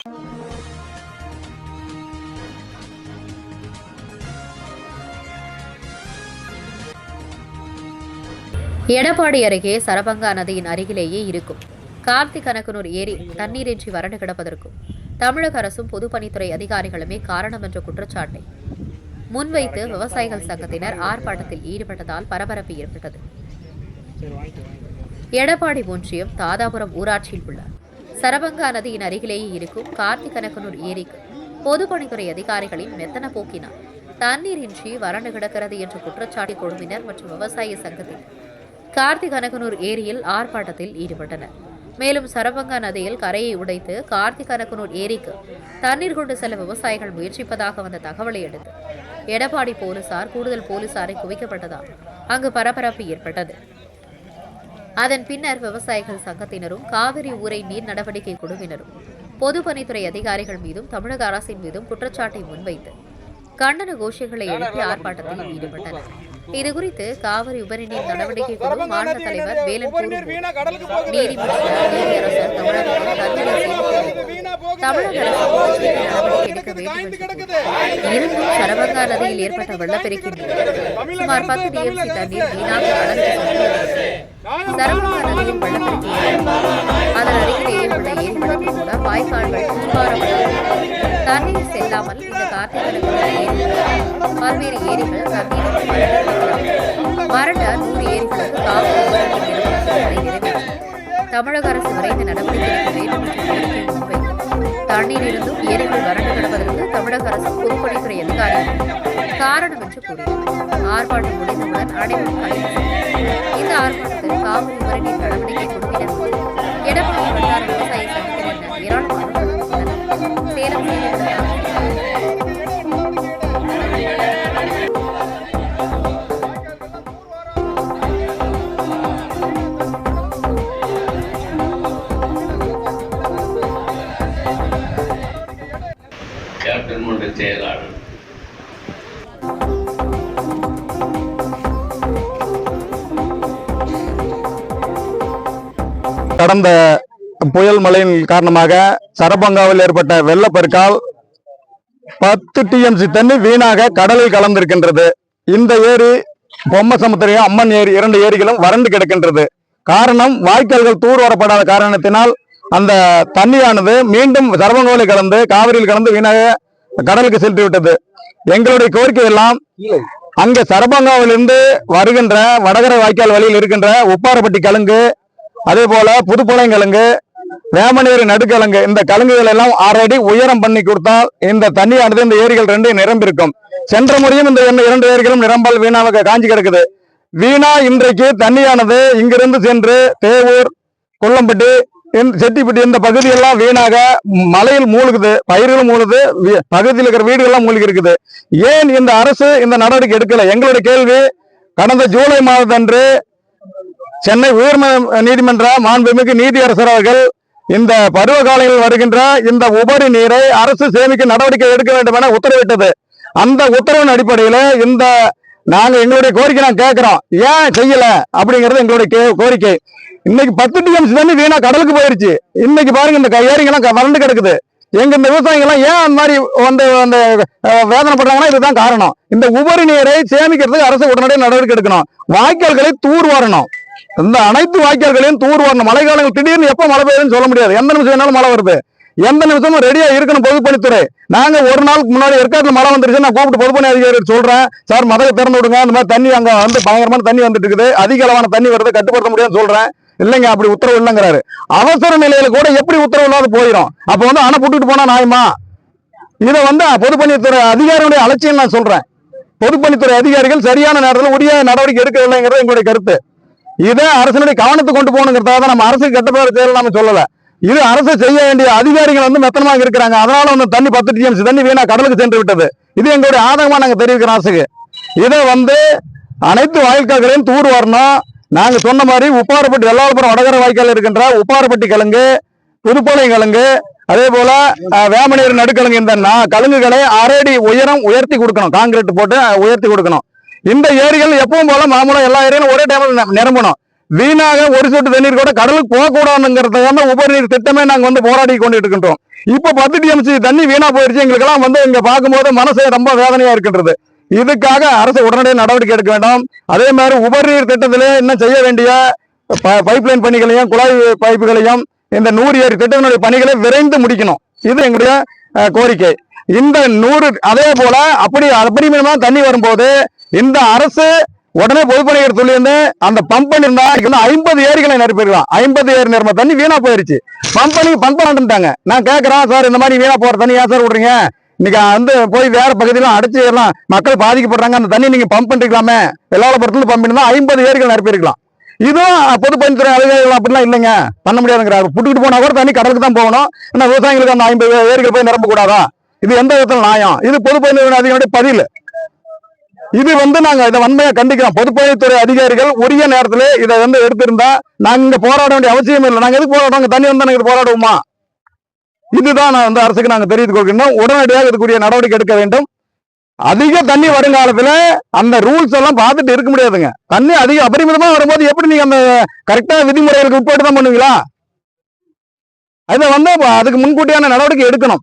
எடப்பாடி அருகே சரபங்கா நதியின் அருகிலேயே இருக்கும். கார்த்திக் கனகனூர் ஏரி தண்ணீரின்றி வறண்டு கிடப்பதற்கும் தமிழக அரசும் பொதுப்பணித்துறை அதிகாரிகளுமே காரணம் என்ற குற்றச்சாட்டை முன்வைத்து விவசாயிகள் சங்கத்தினர் ஆர்ப்பாட்டத்தில் ஈடுபட்டதால் பரபரப்பு ஏற்பட்டது. எடப்பாடி ஒன்றியம் தாதாபுரம் ஊராட்சியில் உள்ள சரபங்கா நதியின் அருகிலேயே இருக்கும் கார்த்திகனகனூர் ஏரிக்கு பொதுப்பணித்துறை அதிகாரிகளின் மெத்தன போக்கினார் தண்ணீரின்றி வறண்டு கிடக்கிறது என்ற குற்றச்சாட்டு குழுவினர் மற்றும் விவசாய சங்கத்தினர் கார்த்திகனகனூர் ஏரியில் ஆர்ப்பாட்டத்தில் ஈடுபட்டனர். மேலும் சரபங்கா நதியில் கரையை உடைத்து கார்த்திகனகனூர் ஏரிக்கு தண்ணீர் கொண்டு செல்ல விவசாயிகள் முயற்சிப்பதாக வந்த தகவலை அடுத்து எடப்பாடி போலீசார் கூடுதல் போலீசாரை குவிக்கப்பட்டதால் அங்கு பரபரப்பு ஏற்பட்டது. அதன் பின்னர் விவசாயிகள் சங்கத்தினரும் காவிரி ஊரை நீர் நடவடிக்கை குழுவினரும் பொதுப்பணித்துறை அதிகாரிகள் மீதும் தமிழக அரசின் மீதும் குற்றச்சாட்டை முன்வைத்து கண்டன கோஷங்களை எழுப்பி ஆர்ப்பாட்டத்தில் ஈடுபட்டனர். இதுகுறித்து காவிரி உபரிநீர் நடவடிக்கை குழு மாநில தலைவர் வேலன் கூறும்போது தமிழக அரசு நடவடிக்கை எடுக்க இருந்தும் சரபங்கா நதியில் ஏற்பட்ட வெள்ளப்பெருக்கின் சுமார் பத்து டிஎம்சி தண்ணீர் வீணாக கடலுக்கு சென்றுள்ளது அதன் அருகிலேயே கூட வாய்க்கால்கள் தண்ணீர் செல்லாமல் இந்த கார்த்திகனுக்கு பல்வேறு ஏரிகள் தண்ணீர் வறண்ட நூறு ஏரிகளுக்கு தமிழக அரசு விரைந்து நடவடிக்கை எடுக்க வேண்டும் என்ற ஏரிகள் வறண்டு கிடப்பதற்கு தமிழக அரசு பொதுப்பணித்துறை அதிகாரிகள் காரணம் என்று கூறினார். ஆர்ப்பாட்டம் முடிந்தவுடன் அனைவரும் இந்த ஆர்ப்பாட்டத்தில் காவிரி உபரிநீர் நடவடிக்கை குழுவினர் எடப்பாடி வட்டார விவசாய சங்கத்தினர் என சேலம் கேப்டன் மன்ற செயலாளர் கடந்த புயல் மழையின் காரணமாக சரபங்காவில் ஏற்பட்ட வெள்ளப்பெருக்கால் பத்து டிஎம்சி தண்ணி வீணாக கடலில் கலந்திருக்கின்றது. இந்த ஏரி பொம்மசமுத்திரம் அம்மன் ஏரி இரண்டு ஏரிகளும் வறண்டு கிடக்கின்றது. காரணம் வாய்க்கால்கள் தூர் வரப்படாத காரணத்தினால் அந்த தண்ணியானது மீண்டும் சரபங்காவில் கலந்து காவிரியில் கலந்து வீணாக கடலுக்கு சென்று விட்டது எங்களுடைய கோரிக்கை எல்லாம் அங்கே சரபங்காவிலிருந்து வருகின்ற வடகரை வாய்க்கால் வழியில் இருக்கின்ற உப்பாரப்பட்டி கலுங்கு அதே போல புதுப்பாளையங்கிழங்கு வேமநேரி நடுக்கிழங்கு இந்த கிழங்குகள் எல்லாம் ஆறடி உயரம் பண்ணி கொடுத்தால் இந்த தண்ணியானது இந்த ஏரிகள் ரெண்டும் நிரம்பியிருக்கும் சென்ற முறையும் இந்த இரண்டு- இரண்டு ஏரிகளும் நிரம்பல் வீணாக காஞ்சி கிடக்குது. வீணா இன்றைக்கு தண்ணியானது இங்கிருந்து சென்று தேவூர் கொல்லம்பட்டி செட்டிப்பட்டி இந்த பகுதியெல்லாம் வீணாக மலையில் மூழ்குது பயிர்களும் மூழ்குது வீ- பகுதியில் இருக்கிற வீடுகள்லாம் மூழ்கி இருக்குது. ஏன் இந்த அரசு இந்த நடவடிக்கை எடுக்கல? எங்களுடைய கேள்வி கடந்த ஜூலை மாதத்தன்று சென்னை உயர் நீதிமன்ற மாண்புமிகு நீதியரசர் அவர்கள் இந்த பருவ காலங்களில் வருகின்ற இந்த உபரி நீரை அரசு சேமிக்க நடவடிக்கை எடுக்க வேண்டும் என உத்தரவிட்டது. அந்த உத்தரவின் அடிப்படையில் இந்த நாங்க எங்களுடைய கோரிக்கை நான் கேட்கிறோம். ஏன் செய்யல? அப்படிங்கிறது எங்களுடைய கே- கோரிக்கை. இன்னைக்கு பத்து டிஎம்சி தண்ணி வீணா கடலுக்கு போயிருச்சு. இன்னைக்கு பாருங்க இந்த ஏரிங்கெல்லாம் க- வறண்டு கிடக்குது. எங்க இந்த விவசாயிகள்லாம் ஏன் அந்த மாதிரி வந்து அந்த வேதனைப்படுறாங்கன்னா இதுதான் காரணம். இந்த உபரி நீரை சேமிக்கிறதுக்கு அரசு உடனடியாக நடவடிக்கை எடுக்கணும். வாய்க்கால்களை தூர் வரணும். இந்த அனைத்து வாய்க்கால்களையும் தூர் வரணும். மழை காலங்கள் திடீர்னு எப்போ மழை பெய்யுதுன்னு சொல்ல முடியாது. எந்த நிமிஷம் வேணாலும் மழை வருது. எந்த நிமிஷமும் ரெடியா இருக்கணும் பொதுப்பணித்துறை. நாங்க ஒரு நாளுக்கு முன்னாடி ஏற்காட்டில் மழை வந்துருச்சு நான் கூப்பிட்டு பொதுப்பணி அதிகாரி சொல்றேன். சார் மதவை திறந்து விடுங்க. அந்த மாதிரி தண்ணி அங்க வந்து பயங்கரமான தண்ணி வந்துட்டு இருக்குது. அதிக அளவான தண்ணி வருது கட்டுப்படுத்த முடியாதுன்னு சொல்றேன். இல்லைங்க அப்படி உத்தரவு இல்லைங்கிறாரு. அவசர நிலையில கூட எப்படி உத்தரவு இல்லாத போயிடும். அப்ப வந்து அணை புட்டுட்டு போனா நாயமா இதை வந்து பொதுப்பணித்துறை அதிகாரியுடைய அலட்சியம் நான் சொல்றேன். பொதுப்பணித்துறை அதிகாரிகள் சரியான நேரத்தில் உரிய நடவடிக்கை எடுக்கவில்லைங்கிறது எங்களுடைய கருத்து. இதை அரசனுடைய கவனத்துக்கு கொண்டு போகணுங்கிறதாக தான் நம்ம அரசு கெட்ட பேர் செயல் நம்ம சொல்லலை. இது அரசு செய்ய வேண்டிய அதிகாரிகள் வந்து மெத்தனமாக இருக்கிறாங்க. அதனால வந்து தண்ணி பத்து டிஎம்சி தண்ணி வீணா கடலுக்கு சென்று விட்டது. இது எங்களுடைய ஆதகமா நாங்கள் தெரிவிக்கிறோம் அரசுக்கு. இதை வந்து அனைத்து வாய்க்கால்களையும் தூர் வரணும். நாங்கள் சொன்ன மாதிரி உப்பாரப்பட்டி வெள்ளாளபுரம் வடகர வாய்க்கால் இருக்கின்ற உப்பாரப்பட்டி கிழங்கு புதுப்பாளை கிழங்கு அதே போல அஹ், வேமநீர் நடுக்கிழங்கு இந்த நா- கழுங்குகளை அரடி உயரம் உயர்த்தி கொடுக்கணும். காங்கிரீட் போட்டு உயர்த்தி கொடுக்கணும். இந்த ஏரிகள் எப்பவும் போல மாமூலம் எல்லா ஏரியும் ஒரே டைம்ல நிரம்பணும். வீணாக ஒரு சொட்டு தண்ணீர் கூட கடலுக்கு போகக்கூடாதுங்கிறதுக்கான உபரிநீர் திட்டமே நாங்கள் வந்து போராடி கொண்டு இருக்கின்றோம். இப்போ பத்து டிஎம்சி தண்ணி வீணா போயிடுச்சு எங்களுக்கெல்லாம் வந்து இங்கே பார்க்கும்போது மனசு ரொம்ப வேதனையா இருக்கின்றது. இதுக்காக அரசு உடனடியாக நடவடிக்கை எடுக்க வேண்டும். அதே மாதிரி உபரிநீர் திட்டத்திலே இன்னும் செய்ய வேண்டிய பைப்லைன் பணிகளையும் குழாய் பைப்புகளையும் இந்த நூறு ஏரி திட்டத்தினுடைய பணிகளை விரைந்து முடிக்கணும். இது எங்களுடைய கோரிக்கை. இந்த நூறு அதே போல அப்படி அப்படி தண்ணி வரும்போது இந்த அரசு உடனே பொதுப்பணிகள் சொல்லியிருந்து அந்த பம்ப் பண்ணிருந்தா ஐம்பது ஏரிகளை நிரப்பிருக்கலாம் ஐம்பது ஏரி நிரம்ப தண்ணி வீணா போயிருச்சு. பம்ப் பண்ணி பம்ப் பண்ணிட்டாங்க நான் கேட்கறேன் சார் இந்த மாதிரி வீணா போற தண்ணி ஏன் சார் விடுறீங்க? இன்னைக்கு வந்து போய் வேற பகுதியெல்லாம் அடைச்சு எல்லாம் மக்கள் பாதிக்கப்படுறாங்க அந்த தண்ணி நீங்க பம்ப் பண்ணிருக்கலாமே. வெள்ளாளபுரத்துல பம்ப் பண்ணிருந்தா ஐம்பது ஏரிகள் நிரப்பிருக்கலாம் இதுவும் பொதுப்பணித்துறை அதிகாரிகள் அப்படிலாம் இல்லைங்க. பண்ண முடியாதுங்கிறாரு. புட்டுக்கிட்டு போனா கூட தண்ணி கடலுக்கு தான் போகணும். ஆனா விவசாயிகளுக்கு அந்த ஐம்பது ஏரிகள் போய் நிரம்ப கூடாதா இது எந்த விதத்துல நியாயம்? இது பொதுப்பணித்துறை அதிகாரிகளுடைய பதில். இது வந்து நாங்க இதை வன்மையா கண்டிக்கிறோம். பொதுப்பணித்துறை அதிகாரிகள் உரிய நேரத்துல இதை வந்து எடுத்திருந்தா நாங்க இங்க போராட வேண்டிய அவசியம் இல்லை. நாங்க எதுக்கு போராடுவோம் தண்ணி வந்தா நாங்க போராடுவோமா? இதுதான் நான் வந்து அரசுக்கு நாங்க தெரிவித்துக் கொள்கின்றோம். உடனடியாக இதுக்குரிய நடவடிக்கை எடுக்க வேண்டும். அதிக தண்ணி வருங்காலத்துல அந்த ரூல்ஸ் எல்லாம் பார்த்துட்டு இருக்க முடியாதுங்க. தண்ணி அதிக அபரிமிதமா வரும்போது எப்படி நீங்க அந்த கரெக்டா விதிமுறைகளுக்கு உட்பட்டு தான் பண்ணுவீங்களா? அதை வந்து அதுக்கு முன்கூட்டியான நடவடிக்கை எடுக்கணும்.